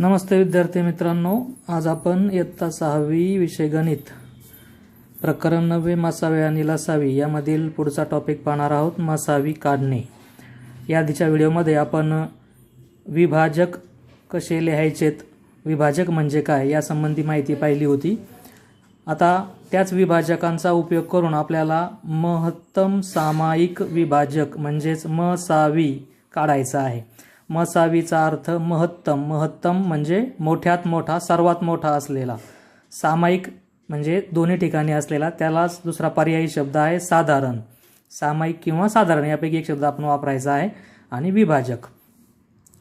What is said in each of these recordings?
नमस्ते विद्यार्थी मित्रांनो आज आपण इयत्ता सहावी विषय गणित. प्रकरण नववे मसावे आणि लसावी यामधील पुढचा टॉपिक पाहणार आहोत मसावी काढणे. या आधीच्या व्हिडिओमध्ये आपण विभाजक कसे लिहायचेत विभाजक म्हणजे काय यासंबंधी माहिती पाहिली होती. आता त्याच विभाजकांचा उपयोग करून आपल्याला महत्तम सामायिक विभाजक म्हणजेच मसावी काढायचा आहे. मसावीचा अर्थ महत्तम. महत्तम म्हणजे मोठ्यात मोठा सर्वात मोठा असलेला. सामायिक म्हणजे दोन्ही ठिकाणी असलेला. त्यालाच दुसरा पर्यायी शब्द आहे साधारण. सामायिक किंवा साधारण यापैकी एक शब्द आपण वापरायचा आहे आणि विभाजक.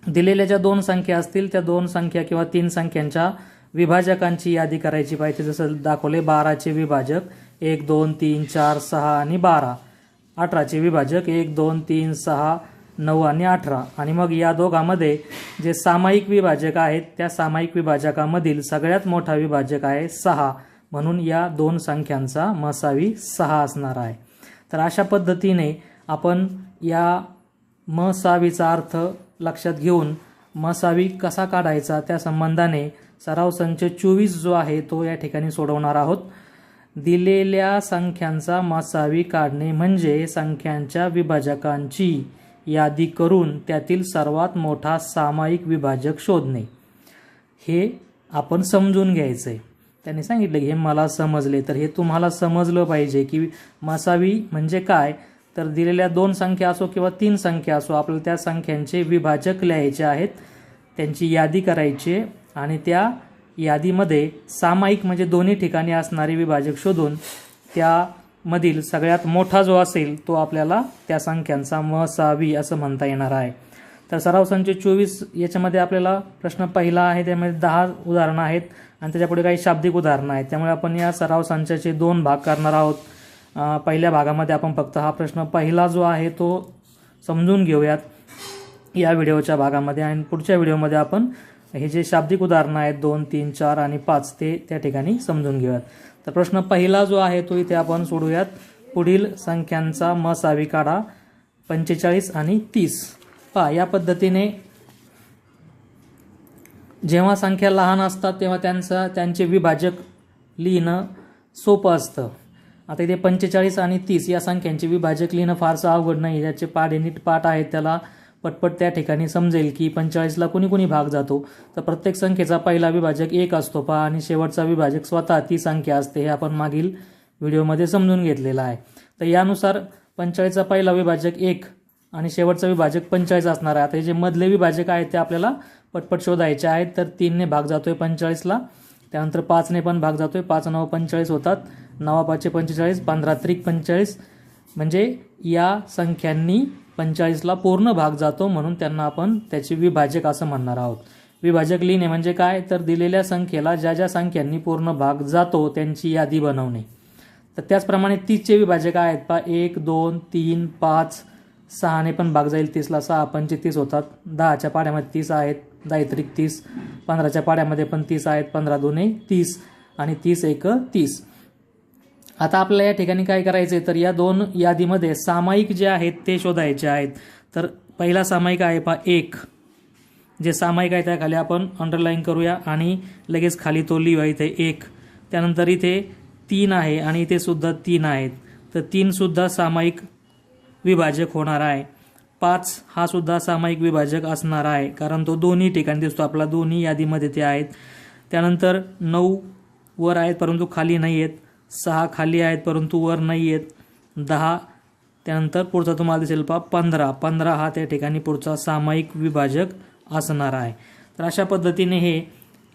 दिलेल्या ज्या दोन संख्या असतील त्या दोन संख्या किंवा तीन संख्यांच्या विभाजकांची यादी करायची पाहिजे. जसं दाखवले बाराचे विभाजक एक दोन तीन चार सहा आणि बारा. अठराचे विभाजक एक दोन तीन सहा नऊ आणि अठरा. आणि मग या दोघांमध्ये जे सामायिक विभाजक आहेत त्या सामायिक विभाजकामधील सगळ्यात मोठा विभाजक आहे सहा. म्हणून या दोन संख्यांचा मसावी सहा असणार आहे. तर अशा पद्धतीने आपण या मसावीचा अर्थ लक्षात घेऊन मसावी कसा काढायचा त्या संबंधाने सराव संच चोवीस जो आहे तो या ठिकाणी सोडवणार आहोत. दिलेल्या संख्यांचा मसावी काढणे म्हणजे संख्यांच्या विभाजकांची यादी करून त्यातील सर्वात मोठा सामायिक विभाजक शोधणे. हे आपण समजून घ्यायचं आहे त्यांनी सांगितलं की हे मला समजले तर हे तुम्हाला समजलं पाहिजे की मसावी म्हणजे काय? तर दिलेल्या दोन संख्या असो किंवा तीन संख्या असो आपल्याला त्या संख्यांचे विभाजक लिहायचे आहेत त्यांची यादी करायची आणि त्या यादीमध्ये सामायिक म्हणजे दोन्ही ठिकाणी असणारे विभाजक शोधून त्या मधील सगळ्यात मोठा जो असेल तो आपल्याला त्या संख्यांचा मसावी असं म्हणता येणार आहे. तर सराव संच चोवीस याच्यामध्ये आपल्याला प्रश्न पहिला आहे त्यामध्ये दहा उदाहरणं आहेत आणि त्याच्यापुढे काही शाब्दिक उदाहरणं आहेत. त्यामुळे आपण या सराव संचाचे दोन भाग करणार आहोत. पहिल्या भागामध्ये आपण फक्त हा प्रश्न पहिला जो आहे तो समजून घेऊयात या व्हिडिओच्या भागामध्ये आणि पुढच्या व्हिडिओमध्ये आपण हे जे शाब्दिक उदाहरणं आहेत दोन तीन चार आणि पाच ते त्या ठिकाणी समजून घेऊयात. तर प्रश्न पहिला जो आहे तो इथे आपण सोडूयात. पुढील संख्यांचा मसावी काढा. पंचेचाळीस आणि तीस. पहा या पद्धतीने जेव्हा संख्या लहान असतात तेव्हा त्यांचा त्यांचे विभाजक लिहिणं सोपं असतं. आता इथे पंचेचाळीस आणि तीस या संख्यांचे विभाजक लिहिणं फारसं अवघड नाही. ज्याचे पाढे नीट पाठ आहेत त्याला पटपट त्या ठिकाणी समजेल की पंचेचाळीसला कुणी कुणी भाग जातो. तर प्रत्येक संख्येचा पहिला विभाजक एक असतो. पहा आणि शेवटचा विभाजक स्वतः ती संख्या असते हे आपण मागील व्हिडिओमध्ये समजून घेतलेलं आहे. तर यानुसार पंचेचाळीसचा पहिला विभाजक एक आणि शेवटचा विभाजक पंचेचाळीस असणार आहे. आता हे जे मधले विभाजक आहेत ते आपल्याला पटपट शोधायचे आहेत. तर तीनने भाग जातोय पंचेचाळीसला. त्यानंतर पाचने पण भाग जातोय. पाच नऊ पंचेचाळीस होतात. नवा पाचशे पंचेचाळीस पंधरा त्रिक पंचेचाळीस. म्हणजे या संख्यांनी पंचेचाळीसला पूर्ण भाग जातो म्हणून त्यांना आपण त्याचे विभाजक असं म्हणणार आहोत. विभाजक लिहिणे म्हणजे काय? तर दिलेल्या संख्येला ज्या ज्या संख्यांनी पूर्ण भाग जातो त्यांची यादी बनवणे. तर त्याचप्रमाणे तीसचे विभाजक आहेत. पा एक दोन तीन पाच सहाने पण भाग जाईल. तीसला सहा पंचे तीस होतात. दहाच्या पाड्यामध्ये तीस आहेत. दहा त्रिक तीस. पंधराच्या पाड्यामध्ये पण तीस आहेत. पंधरा दोन्ही तीस. आणि तीस एक तीस. आता आपल्याला या ठिकाणी काय करायचं आहे तर या दोन यादीमध्ये सामायिक जे आहेत ते शोधायचे आहेत. तर पहिला सामायिक आहे पा एक. जे सामायिक आहे त्याखाली आपण अंडरलाईन करूया आणि लगेच खाली तो लिहूया. इथे एक. त्यानंतर इथे तीन आहे आणि इथे सुद्धा तीन आहेत. तर तीनसुद्धा सामायिक विभाजक होणार आहे. पाच हा सुद्धा सामायिक विभाजक असणार आहे कारण तो दोन्ही ठिकाणी दिसतो. आपला दोन्ही यादीमध्ये ते आहेत. त्यानंतर नऊ वर आहेत परंतु खाली नाही आहेत सहा खाली आहेत परंतु वर नाही आहेत. दहा त्यानंतर पुढचा तुम्हाला दिसेल पा पंधरा. पंधरा हा त्या ठिकाणी पुढचा सामायिक विभाजक असणार आहे. तर अशा पद्धतीने हे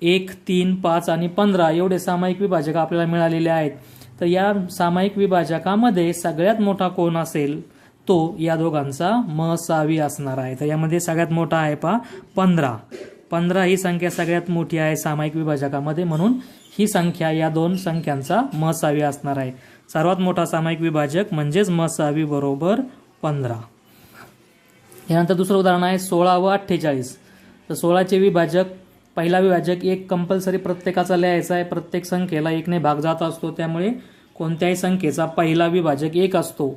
एक तीन पाच आणि पंधरा एवढे सामायिक विभाजक आपल्याला मिळालेले आहेत. तर या सामायिक विभाजकामध्ये सगळ्यात मोठा कोण असेल तो या दोघांचा मसावी असणार आहे. तर यामध्ये सगळ्यात मोठा आहे पा पंधरा. पंधरा ही संख्या सगळ्यात मोठी आहे सामायिक विभाजकामध्ये म्हणून ही संख्या या दोन संख्यांचा मसावी असणार आहे. सर्वात मोठा सामायिक विभाजक म्हणजेच मसावी बरोबर पंधरा. यानंतर दुसरं उदाहरण आहे सोळा व अठ्ठेचाळीस. तर सोळाचे विभाजक पहिला विभाजक एक कंपल्सरी प्रत्येकाचा लिहायचा आहे. प्रत्येक संख्येला एकने भाग जात असतो. त्यामुळे कोणत्याही संख्येचा पहिला विभाजक एक असतो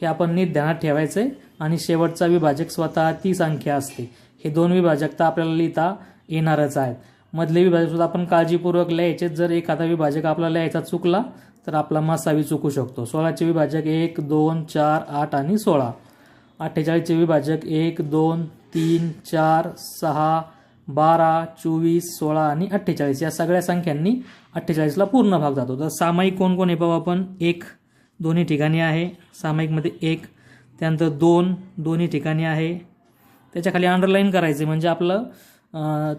हे आपण नीट ध्यानात ठेवायचं आहे आणि शेवटचा विभाजक स्वतः ती संख्या असते. हे दोन विभाजक तर आपल्याला लिहिता येणारच आहेत. मधले विभाजकसुद्धा आपण काळजीपूर्वक लिहायचे. जर एखादा विभाजक आपला लिहायचा चुकला तर आपला मासावी चुकू शकतो. सोळाचे विभाजक एक दोन चार आठ आणि सोळा. अठ्ठेचाळीसचे विभाजक एक दोन तीन चार सहा बारा चोवीस सोळा आणि अठ्ठेचाळीस. या सगळ्या संख्यांनी अठ्ठेचाळीसला पूर्ण भाग जातो. तर सामायिक कोण कोण आहे पाहू आपण? एक दोन्ही ठिकाणी आहे. सामायिकमध्ये एक त्यानंतर दोन दोन्ही ठिकाणी आहे. त्याच्याखाली अंडरलाईन करायचे. म्हणजे आपलं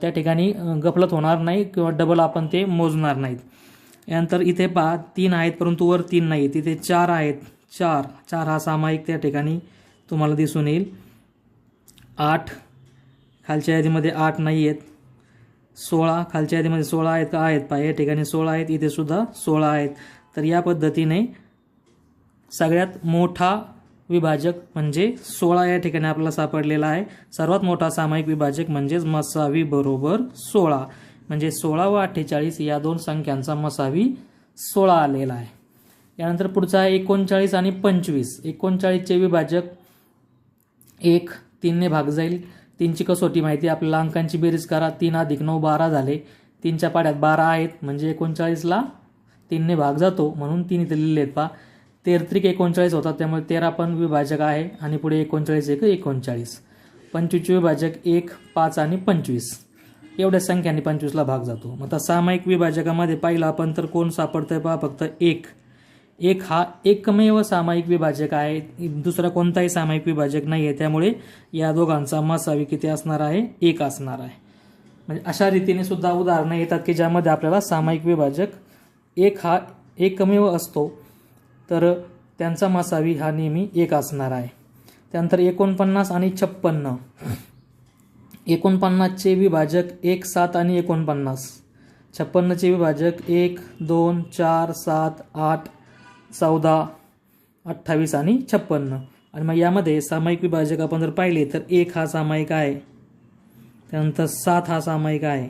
त्या ठिकाणी गफलत होणार नाही किंवा डबल आपण ते मोजणार नाहीत. यानंतर इथे पहा तीन आहेत परंतु वर तीन नाही तिथे चार आहेत. चार. चार हा सामायिक त्या ठिकाणी तुम्हाला दिसून येईल. आठ. खालच्या यादीमध्ये आठ नाही आहेत सोळा. खालच्या यादीमध्ये सोळा आहेत का? आहेत. पहा या ठिकाणी सोळा आहेत. इथे सुद्धा सोळा आहेत. तर या पद्धतीने सगळ्यात मोठा विभाजक म्हणजे सोळा या ठिकाणी आपल्याला सापडलेला आहे. सर्वात मोठा सामायिक विभाजक म्हणजेच मसावी बरोबर सोळा. म्हणजे सोळा व अठ्ठेचाळीस या दोन संख्यांचा मसावी सोळा आलेला आहे. यानंतर पुढचा आहे एकोणचाळीस आणि पंचवीस. एकोणचाळीसचे विभाजक एक तीनने भाग जाईल. तीनची कसोटी माहिती आपल्याला अंकांची बेरीज करा. तीन अधिक नऊ बारा झाले. तीनच्या पाड्यात बारा आहेत. म्हणजे एकोणचाळीसला तीनने भाग जातो. म्हणून तीन इथे लिहिले आहेत पा तेरत्रिक एकोणचाळीस होतात त्यामुळे तेरा पण विभाजक आहे आणि पुढे एकोणचाळीस एक एकोणचाळीस. पंचवीसचे विभाजक एक पाच आणि पंचवीस. एवढ्या संख्याने पंचवीसला भाग जातो. मग आता सामायिक विभाजकामध्ये पाहिलं आपण तर कोण सापडतंय पहा फक्त एक. एक हा एकमेव सामायिक विभाजक आहे. दुसरा कोणताही सामायिक विभाजक नाही आहे त्यामुळे या दोघांचा मसावी किती असणार आहे? एक असणार आहे. म्हणजे अशा रीतीने सुद्धा उदाहरणं येतात की ज्यामध्ये आपल्याला सामायिक विभाजक एक हा एकमेव असतो. तर त्यांचा मसावी हा नेहमी एक असणार आहे. त्यानंतर एकोणपन्नास आणि छप्पन्न. एकोणपन्नासचे विभाजक एक सात आणि एकोणपन्नास. छप्पन्नचे विभाजक एक दोन चार सात आठ चौदा अठ्ठावीस आणि छप्पन्न. आणि मग यामध्ये सामायिक विभाजक आपण जर पाहिले तर एक हा सामायिक आहे. त्यानंतर सात हा सामायिक आहे.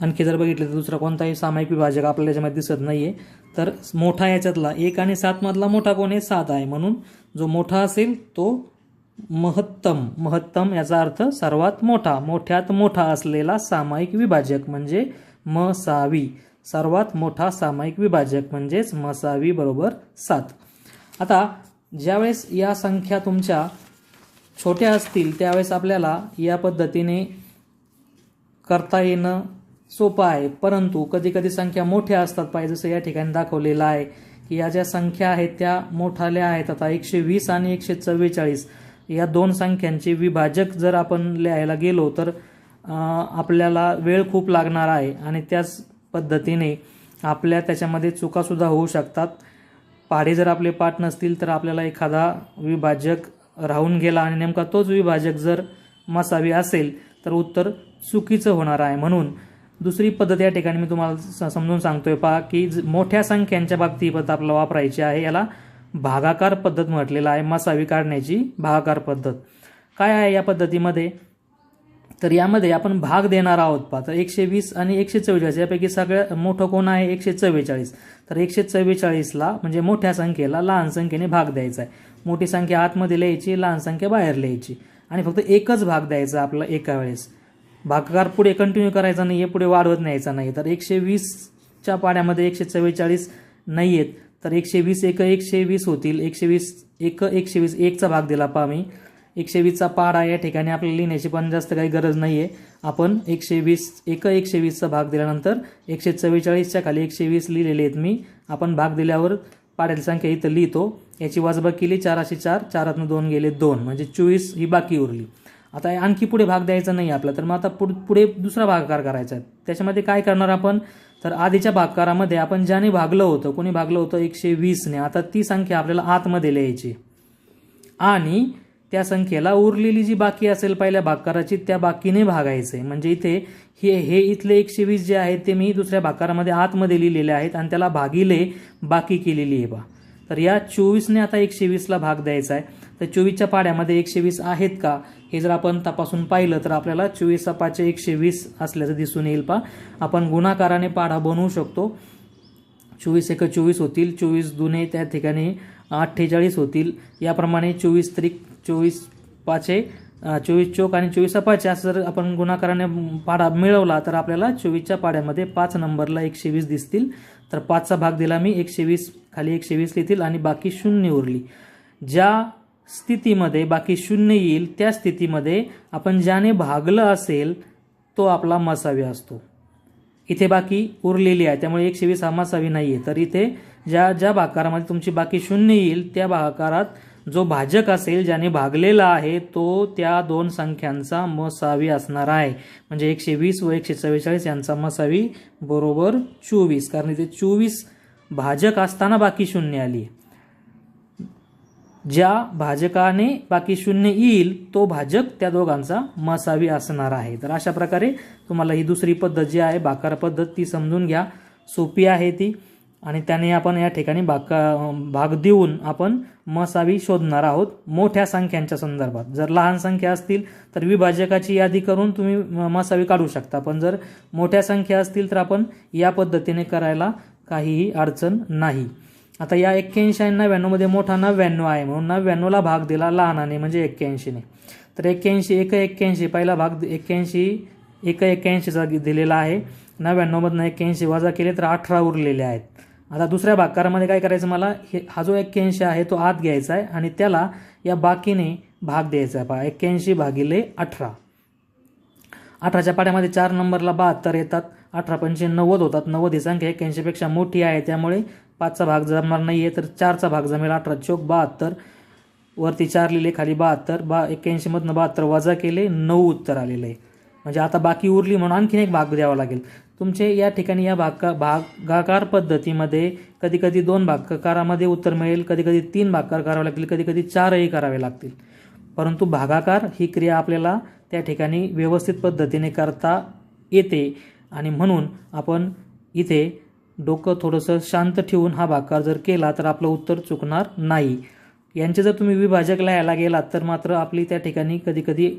आणखी जर बघितलं तर दुसरा कोणताही सामायिक विभाजक आपल्याला याच्यामध्ये दिसत नाही आहे तर मोठा याच्यातला एक आणि सात मधला मोठा कोण आहे? सात आहे. म्हणून जो मोठा असेल तो महत्तम महत्तम याचा अर्थ सर्वात मोठा मोठ्यात मोठा असलेला सामायिक विभाजक म्हणजे मसावी. सर्वात मोठा सामायिक विभाजक म्हणजेच मसावी बरोबर सात. आता ज्यावेळेस या संख्या तुमच्या छोट्या असतील त्यावेळेस आपल्याला या पद्धतीने करता येणं सोपं आहे. परंतु कधी कधी संख्या मोठ्या असतात. पाहिजे जसं या ठिकाणी दाखवलेलं आहे की या ज्या संख्या आहेत त्या मोठाल्या आहेत. आता एकशे वीस आणि एकशे चव्वेचाळीस या दोन संख्यांचे विभाजक जर आपण लिहायला गेलो तर आपल्याला वेळ खूप लागणार आहे. आणि त्याच पद्धतीने आपल्या त्याच्यामध्ये चुकासुद्धा होऊ शकतात. पाढे जर आपले पाठ नसतील तर आपल्याला एखादा विभाजक राहून गेला आणि नेमका तोच विभाजक जर मसावी असेल तर उत्तर चुकीचं होणार आहे. म्हणून दुसरी पद्धत या ठिकाणी मी तुम्हाला स- समजून सांगतोय. पहा की ज- मोठ्या संख्यांच्या बाबतीत ही पद्धत आपल्याला वापरायची आहे. याला भागाकार पद्धत म्हटलेला आहे. मसावी काढण्याची भागाकार पद्धत. काय आहे या पद्धतीमध्ये? तर यामध्ये आपण भाग देणार आहोत. पहा तर एकशे वीस आणि एकशे चव्वेचाळीस यापैकी सगळ्यात मोठं कोण आहे? एकशे चव्वेचाळीस. तर एकशे चव्वेचाळीसला म्हणजे मोठ्या संख्येला लहान संख्येने भाग द्यायचा आहे. मोठी संख्या आतमध्ये लिहायची लहान संख्या बाहेर लिहायची. आणि फक्त एकच भाग द्यायचा आपला एका वेळेस. भागाकार पुढे कंटिन्यू करायचा नाही आहे पुढे वाढवत न्यायचा नाही तर एकशे वीसच्या पाड्यामध्ये एकशे चव्वेचाळीस नाही आहेत तर एकशे वीस एक एकशे वीस होतील. एकशे वीस एक एकशे वीस एकचा भाग दिला पहा मी. एकशे वीसचा पाडा या ठिकाणी आपल्याला लिहिण्याची पण जास्त काही गरज नाही आहे आपण एकशे वीस एक एकशे वीसचा भाग दिल्यानंतर एकशे चव्वेचाळीसच्या खाली एकशे वीस लिहिलेले आहेत मी. आपण भाग दिल्यावर पाड्याची संख्या इथं लिहितो. याची वाजबा केली चाराशे चार चारातनं दोन गेले दोन. म्हणजे चोवीस ही बाकी उरली. आता आणखी पुढे भाग द्यायचा नाही आपला तर मग आता पुढ पुढे दुसरा भागाकार करायचा आहे. त्याच्यामध्ये काय करणार आपण? तर आधीच्या भागकारामध्ये आपण ज्याने भागलं होतं कोणी भागलं होतं? एकशे वीसने आता ती संख्या आपल्याला आतमध्ये लिहायची. आणि त्या संख्येला उरलेली जी बाकी असेल पहिल्या भागकाराची त्या बाकीने भागायचे म्हणजे इथे हे हे इथले एकशे वीस जे आहेत ते मी दुसऱ्या भागकारामध्ये आतमध्ये लिहिलेले आहेत आणि त्याला भागिले बाकी केलेली आहे बा. तर या चोवीसने आता एकशे वीसला भाग द्यायचा आहे. तर चोवीसच्या पाड्यामध्ये एकशे वीस आहेत का? हे जर आपण तपासून पाहिलं तर आपल्याला चोवीस पाचशे एकशे वीस असल्याचं दिसून येईल पा आपण गुणाकाराने पाढा बनवू शकतो. चोवीस एक चोवीस होतील. चोवीस दुने त्या ठिकाणी अठ्ठेचाळीस होतील. याप्रमाणे चोवीस त्रिक चोवीस पाचे चोवीस चोक आणि चोवीस पाचशे असं जर आपण गुणाकाराने पाडा मिळवला तर आपल्याला चोवीसच्या पाड्यामध्ये पाच नंबरला एकशे वीस दिसतील. तर पाचचा भाग दिला मी एकशे वीस खाली एकशे वीस लिहितील आणि बाकी शून्य उरली. ज्या स्थितीमध्ये बाकी शून्य येईल त्या स्थितीमध्ये आपण ज्याने भागलं असेल तो आपला मसावी असतो. इथे बाकी उरलेली आहे त्यामुळे एकशे वीस हा मसावी नाही आहे तर इथे ज्या ज्या भाकारामध्ये तुमची बाकी शून्य येईल त्या भाकारात जो भाजक असेल ज्याने भागलेला आहे तो त्या दोन संख्यांचा मसावी असणार आहे. म्हणजे एकशे वीस व एकशे चव्वेचाळीस यांचा मसावी बरोबर चोवीस. कारण इथे चोवीस भाजक असताना बाकी शून्य आली ज्या भाजकाने बाकी शून्य येईल तो भाजक त्या दोघांचा मसावी असणार आहे. तर अशा प्रकारे तुम्हाला ही दुसरी पद्धत जी आहे बाकार पद्धत ती समजून घ्या. सोपी आहे ती. आणि त्याने आपण या ठिकाणी भाका भाग देऊन आपण मसावी शोधणार आहोत मोठ्या संख्यांच्या संदर्भात. जर लहान संख्या असतील तर विभाजकाची यादी करून तुम्ही मसावी काढू शकता. पण जर मोठ्या संख्या असतील तर आपण या पद्धतीने करायला काहीही अडचण नाही. आता या एक्क्याऐंशी आणि नव्याण्णवमध्ये मोठा नव्याण्णव आहे म्हणून नव्याण्णवला भाग दिला लहानाने म्हणजे एक्क्याऐंशीने. तर एक्क्याऐंशी एक एक्क्याऐंशी पहिला भाग एक्क्याऐंशी एक एक्क्याऐंशीचा दिलेला आहे. नव्याण्णवमधनं एक्क्याऐंशी वजा केले तर अठरा उरलेले आहेत. आता दुसऱ्या भागकारामध्ये काय करायचं मला? हे हा जो एक्क्याऐंशी आहे तो आत घ्यायचा आहे आणि त्याला या बाकीने भाग द्यायचा आहे. पहा एक्क्याऐंशी भागिले अठरा. अठराच्या पाड्यामध्ये चार नंबरला बहात्तर येतात. अठरा पंचे नव्वद होतात. नव्वद ही संख्या एक्क्याऐंशीपेक्षा मोठी आहे. त्यामुळे पाचचा भाग जमणार नाही आहे तर चारचा भाग जमेल अठरा चोक बहात्तर. वरती चार लिहिले खाली बहात्तर. बा एक्क्याऐंशीमधनं बहात्तर वजा केले नऊ उत्तर आलेलं आहे. म्हणजे आता बाकी उरली म्हणून आणखीन एक भाग द्यावा लागेल. तुमचे या ठिकाणी या भाग भागाकार पद्धतीमध्ये कधी कधी दोन भागाकारामध्ये उत्तर मिळेल कधी कधी तीन भागाकार करावे लागतील कधी कधी चारही करावे लागतील. परंतु भागाकार ही क्रिया आपल्याला त्या ठिकाणी व्यवस्थित पद्धतीने करता येते आणि म्हणून आपण इथे डोकं थोडंसं शांत ठेवून हा भागाकार जर केला तर आपलं उत्तर चुकणार नाही. यांचे जर तुम्ही विभाजक लिहायला गेलात तर मात्र आपली त्या ठिकाणी कधीकधी कधी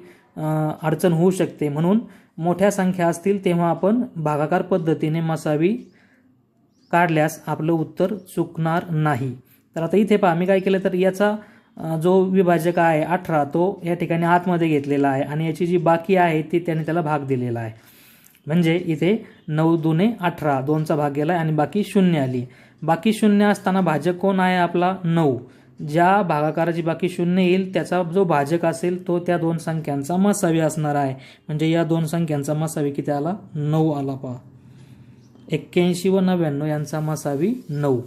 अडचण होऊ शकते. म्हणून मोठ्या संख्या असतील तेव्हा आपण भागाकार पद्धतीने मसावी काढल्यास आपलं उत्तर चुकणार नाही. तर आता इथे पहा मी काय केलं तर याचा जो विभाजक आहे अठरा तो या ठिकाणी आतमध्ये घेतलेला आहे आणि याची जी बाकी आहे ती त्याने त्याला भाग दिलेला आहे. म्हणजे इथे नऊ दुने अठरा दोनचा भाग गेला आणि बाकी शून्य आली. बाकी शून्य असताना भाजक कोण आहे आपला? नऊ. ज्या भागाकाराची बाकी शून्य येईल त्याचा जो भाजक असेल तो त्या दोन संख्यांचा मसावी असणार आहे. म्हणजे या दोन संख्यांचा मसावी किती आला? नऊ आला पहा. एक्क्याऐंशी व नव्याण्णव यांचा मसावी नऊ.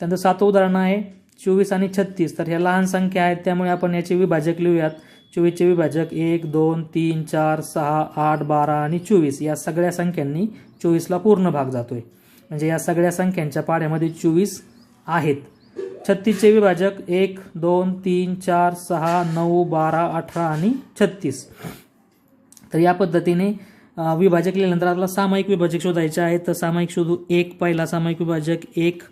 त्यानंतर सातवं उदाहरण आहे. चोवीस आणि छत्तीस. तर ह्या लहान संख्या आहेत त्यामुळे आपण याचे विभाजक लिहूयात. चोवीसचे विभाजक एक दोन तीन चार सहा आठ बारा आणि चोवीस. या सगळ्या संख्यांनी चोवीसला पूर्ण भाग जातोय. म्हणजे या सगळ्या संख्यांच्या पाड्यामध्ये चोवीस आहेत. छत्तीसचे विभाजक एक दोन तीन चार सहा नऊ बारा अठरा आणि छत्तीस. तर या पद्धतीने विभाजक लिहिल्यानंतर आपल्याला सामायिक विभाजक शोधायचे आहे तर सामायिक शोधू एक पहिला सामायिक विभाजक एक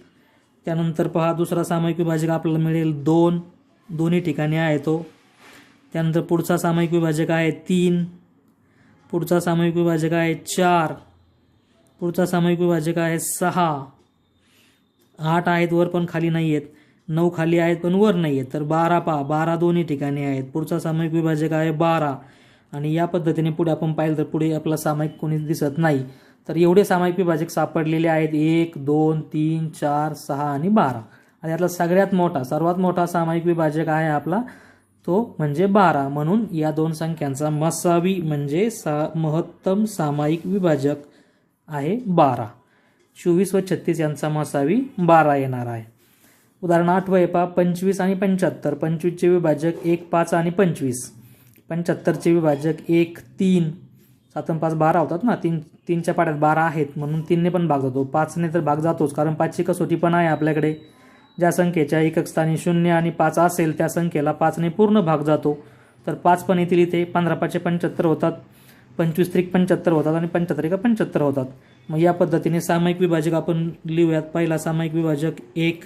त्यानंतर पहा दुसरा सामायिक विभाजक आपल्याला मिळेल दोन. दोन्ही ठिकाणी आहे तो. त्यानंतर पुढचा सामायिक विभाजक आहे तीन. पुढचा सामायिक विभाजक आहे चार. पुढचा सामायिक विभाजक आहे सहा. आठ आहेत वर पण खाली नाही आहेत. नऊ खाली आहेत पण वर नाही आहेत. तर बारा पहा. बारा दोन्ही ठिकाणी आहेत. पुढचा सामायिक विभाजक आहे बारा. आणि या पद्धतीने पुढे आपण पाहिलं तर पुढे आपला सामायिक कोणीच दिसत नाही. तर एवढे सामायिक विभाजक सापडलेले आहेत. एक दोन तीन चार सहा आणि बारा. आणि यातला सगळ्यात मोठा सर्वात मोठा सामायिक विभाजक आहे आपला तो म्हणजे बारा. म्हणून या दोन संख्यांचा मसावी म्हणजे सा महत्तम सामायिक विभाजक आहे बारा. चोवीस व छत्तीस यांचा मसावी बारा येणार आहे. उदाहरण आठवं आहे पहा पंचवीस आणि पंच्याहत्तर. पंचवीसचे विभाजक एक पाच आणि पंचवीस. पंच्याहत्तरचे विभाजक एक तीन. सात आणि पाच बारा होतात ना? तीन तीनच्या पाड्यात बारा आहेत. म्हणून तीनने पण भाग जातो. पाचने तर भाग जातोच कारण पाचची कसोटी पण आहे आपल्याकडे. ज्या संख्येच्या एकक स्थानी शून्य आणि पाच असेल त्या संख्येला पाचने पूर्ण भाग जातो. तर पाच पण येतील इथे. पंधरा पाचशे पंच्याहत्तर होतात. पंचवीस त्रिक पंच्याहत्तर होतात आणि पंच्याहत्तर एका पंच्याहत्तर होतात. मग या पद्धतीने सामायिक विभाजक आपण लिहूयात. पहिला सामायिक विभाजक एक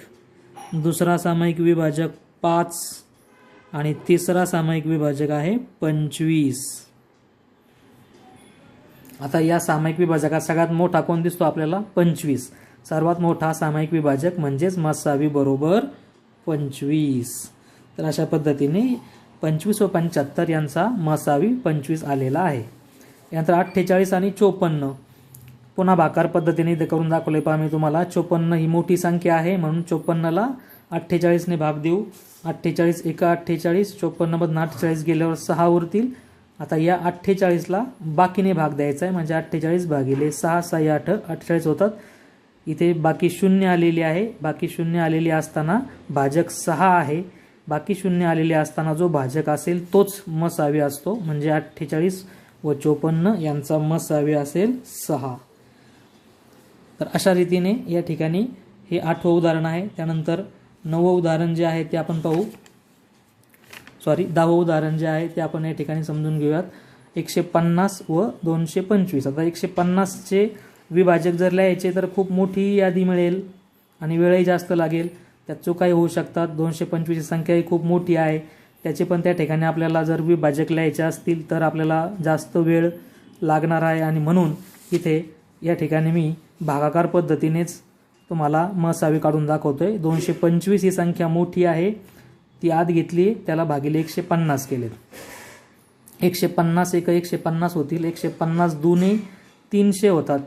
दुसरा सामायिक विभाजक पाच आणि तिसरा सामायिक विभाजक आहे पंचवीस. आता या सामायिक विभाजकात सगळ्यात मोठा कोण दिसतो आपल्याला? पंचवीस. सर्वात मोठा सामायिक विभाजक म्हणजेच मसावी बरोबर पंचवीस. तर अशा पद्धतीने पंचवीस व पंच्याहत्तर यांचा मसावी पंचवीस आलेला आहे. यानंतर अठ्ठेचाळीस आणि चोपन्न. पुन्हा भाकार पद्धतीने इथे करून दाखवले पहा मी तुम्हाला. चोपन्न ही मोठी संख्या आहे म्हणून चोपन्नला अठ्ठेचाळीसने भाग देऊ. अठ्ठेचाळीस एका अठ्ठेचाळीस चोपन्नमधून अठ्ठेचाळीस गेल्यावर सहा उरतील. आता या अठ्ठेचाळीसला बाकीने भाग द्यायचा आहे म्हणजे अठ्ठेचाळीस भागिले सहा सहा आठ अठ्ठेचाळीस होतात. इथे बाकी शून्य आलेली आहे. बाकी शून्य आलेली असताना भाजक सहा आहे. बाकी शून्य आलेले असताना जो भाजक असेल तोच मसावी असतो म्हणजे अठ्ठेचाळीस व चोपन्न यांचा मसावी असेल सहा. तर अशा रीतीने या ठिकाणी हे आठवं उदाहरण आहे. त्यानंतर नवं उदाहरण जे आहे ते आपण पाहू. सॉरी दहावं उदाहरण जे आहे ते आपण या ठिकाणी समजून घेऊयात. एकशे पन्नास व दोनशे पंचवीस. आता एकशे पन्नासचे विभाजक जर लिहायचे तर खूप मोठी यादी मिळेल आणि वेळही जास्त लागेल. त्यात चुकाही होऊ शकतात. दोनशे पंचवीसची संख्याही खूप मोठी आहे. त्याचे पण त्या ठिकाणी आपल्याला जर विभाजक लिहायचे असतील तर आपल्याला जास्त वेळ लागणार आहे आणि म्हणून इथे या ठिकाणी मी भागाकार पद्धतीनेच तुम्हाला मसावी काढून दाखवतोय. दोनशे पंचवीस ही संख्या मोठी आहे. ती आत घेतली त्याला भागिले एकशे पन्नास केलेत. एकशे पन्नास एक एकशे पन्नास होतील. एकशे पन्नास दुने तीनशे होतात.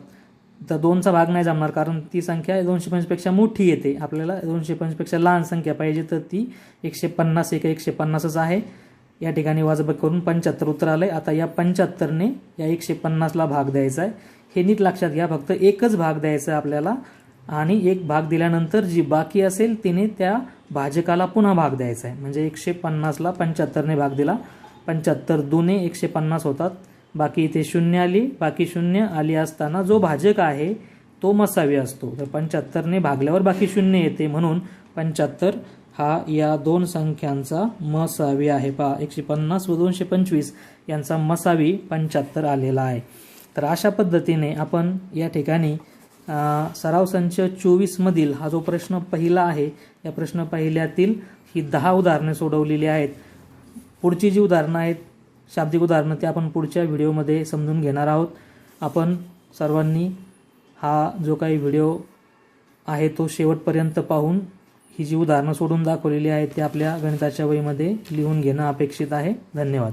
तर दोनचा भाग नाही जमणार कारण ती संख्या दोनशे पंचवीसपेक्षा मोठी येते. आपल्याला दोनशे पंचवीसपेक्षा लहान संख्या पाहिजे तर ती एकशे पन्नास एक एकशे पन्नासच आहे. या ठिकाणी वाजप करून पंच्याहत्तर उत्तर आलं आहे आता या पंच्याहत्तरने या एकशे पन्नासला भाग द्यायचा आहे. हे नीट लक्षात घ्या फक्त एकच भाग द्यायचा आहे आपल्याला. आणि एक भाग दिल्यानंतर जी बाकी असेल तिने त्या भाजकाला पुन्हा भाग द्यायचा आहे. म्हणजे एकशे पन्नासला पंच्याहत्तरने भाग दिला. पंच्याहत्तर दोन्ही एकशे पन्नास होतात. बाकी इथे शून्य आली. बाकी शून्य आली असताना जो भाजक आहे तो मसावी असतो. तर पंच्याहत्तरने भागल्यावर बाकी शून्य येते म्हणून पंच्याहत्तर हा या दोन संख्यांचा मसावी आहे. पहा एकशे पन्नास व दोनशे पंचवीस यांचा मसावी पंच्याहत्तर आलेला आहे. तर अशा पद्धतीने आपण या ठिकाणी सराव संच चोवीसमधील हा जो प्रश्न पहिला आहे या प्रश्न पहिल्यातील ही दहा उदाहरणे सोडवलेली आहेत. पुढची जी उदाहरणं आहेत शाब्दिक उदाहरणं ते आपण पुढच्या व्हिडिओमध्ये समजून घेणार आहोत. आपण सर्वांनी हा जो काही व्हिडिओ आहे तो शेवटपर्यंत पाहून ही जी उदाहरणं सोडून दाखवलेली आहेत ते आपल्या गणिताच्या वहीमध्ये लिहून घेणं अपेक्षित आहे. धन्यवाद.